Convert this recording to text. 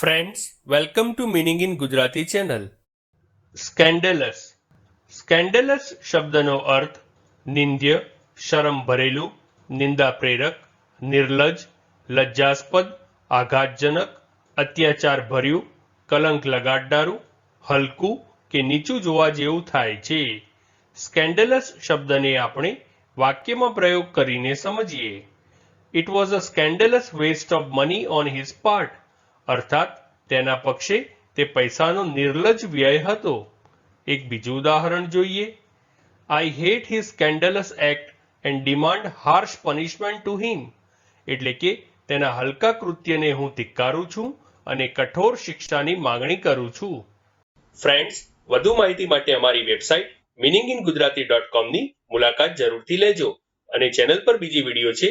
Friends welcome to meaning in Gujarati channel scandalous scandalous શબ્દનો અર્થ નિંદ્ય શરમ ભરેલું નિંદા પ્રેરક નિર્લજ લજ્જાસ્પદ આઘાતજનક અત્યાચાર ભર્યું કલંક લગાડનારું હલકું કે નીચું જોવા જેવું થાય છે. સ્કેન્ડેલસ શબ્દને આપણે વાક્યમાં પ્રયોગ કરીને સમજીએ. It was a scandalous waste of money on his part અર્થાત તેના પક્ષે તે પૈસાનો નિર્લજ વ્યય હતો. એક બીજું ઉદાહરણ જોઈએ. I hate his scandalous act and demand harsh punishment to him એટલે કે તેના હલકા કૃત્યને હું ધિક્કારું છું અને કઠોર શિક્ષાની માંગણી કરું છું. ફ્રેન્ડ્સ વધુ માહિતી માટે અમારી website meaning in Gujarati dot કોમની મુલાકાત જરૂરથી લેજો અને ચેનલ પર બીજી વીડિયો છે